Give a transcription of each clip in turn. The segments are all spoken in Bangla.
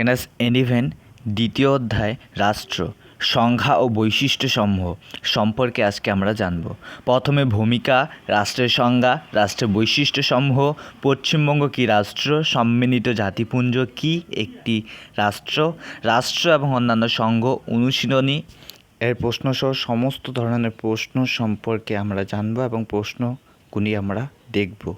ক্যানাস এনিভেন দ্বিতীয় অধ্যায় রাষ্ট্র, সংজ্ঞা ও বৈশিষ্ট্যসমূহ সম্পর্কে আজকে আমরা জানব। প্রথমে ভূমিকা, রাষ্ট্রের সংজ্ঞা, রাষ্ট্রের বৈশিষ্ট্যসমূহ, পশ্চিমবঙ্গ কী রাষ্ট্র, সম্মিলিত জাতিপুঞ্জ কী একটি রাষ্ট্র রাষ্ট্র এবং অন্যান্য সংঘ অনুশীলনী। এর প্রশ্নসহ সমস্ত ধরনের প্রশ্ন সম্পর্কে আমরা জানব এবং প্রশ্নগুলি আমরা দেখব।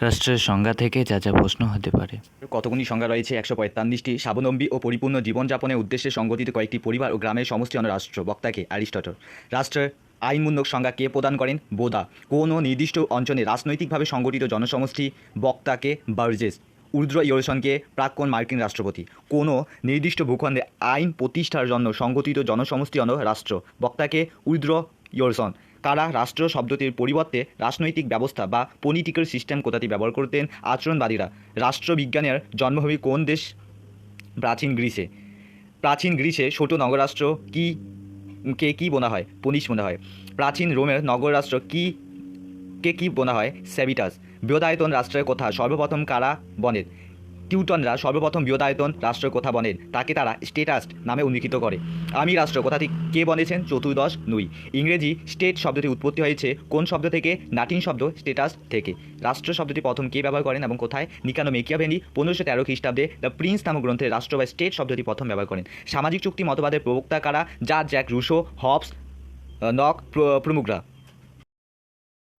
রাষ্ট্রের সংজ্ঞা থেকে যা যা প্রশ্ন হতে পারে। কতগুলি সংজ্ঞা রয়েছে? একশো পঁয়তাল্লিশটি। স্বাবলম্বী ও পরিপূর্ণ জীবনযাপনের উদ্দেশ্যে সংগঠিত কয়েকটি পরিবার ও গ্রামের সমষ্টি হল রাষ্ট্র, বক্তাকে অ্যারিস্টটল। রাষ্ট্রের আইনমূলক সংজ্ঞা কে প্রদান করেন? বোদা। কোনো নির্দিষ্ট অঞ্চলে রাজনৈতিকভাবে সংগঠিত জনসমষ্টি? বক্তাকে বার্জেস। উর্দ্র ইয়োরসনকে প্রাক্তন মার্কিন রাষ্ট্রপতি। কোনো নির্দিষ্ট ভূখণ্ডে আইন প্রতিষ্ঠার জন্য সংগঠিত জনসমষ্টি হল রাষ্ট্র। বক্তাকে উর্দ্র ইয়োরসন কারা রাষ্ট্র শব্দটির পরিবর্তে রাজনৈতিক ব্যবস্থা বা পলিটিক্যাল সিস্টেম কথাটি ব্যবহার করতেন আচরণবাদীরা। রাষ্ট্রবিজ্ঞানের জন্মভূমি কোন দেশ? প্রাচীন গ্রিসে। প্রাচীন গ্রিসে ছোট নগরাষ্ট্র কি, কে কী বোনা হয়? পনিশ বলা হয়। প্রাচীন রোমের নগররাষ্ট্র কি, কে কী বোনা হয়? সেভিটাস। বৃহদায়তন রাষ্ট্রের কথা সর্বপ্রথম কারা বনেন? টিউটনরা সর্বপ্রথম বৃহদায়তন রাষ্ট্রের কথা বলেন। তাকে তারা স্টেটাস নামে উল্লিখিত করে। আমি রাষ্ট্র কথাটি কে বলেছেন? চতুর্দশ নুই। ইংরেজি স্টেট শব্দটি উৎপত্তি হয়েছে কোন শব্দ থেকে? নাটিন শব্দ স্টেটাস থেকে। রাষ্ট্র শব্দটি প্রথম কে ব্যবহার করেন এবং কোথায়? নিকানো মেকিয়াভেনি পনেরোশো তেরো খ্রিস্টাব্দে দ্য প্রিন্স নামক গ্রন্থে রাষ্ট্র বা স্টেট শব্দটি প্রথম ব্যবহার করেন। সামাজিক চুক্তি মতবাদের প্রবক্তা কারা? যা জ্যাক রুশো, হবস, নক, প্র- প্রমুখরা।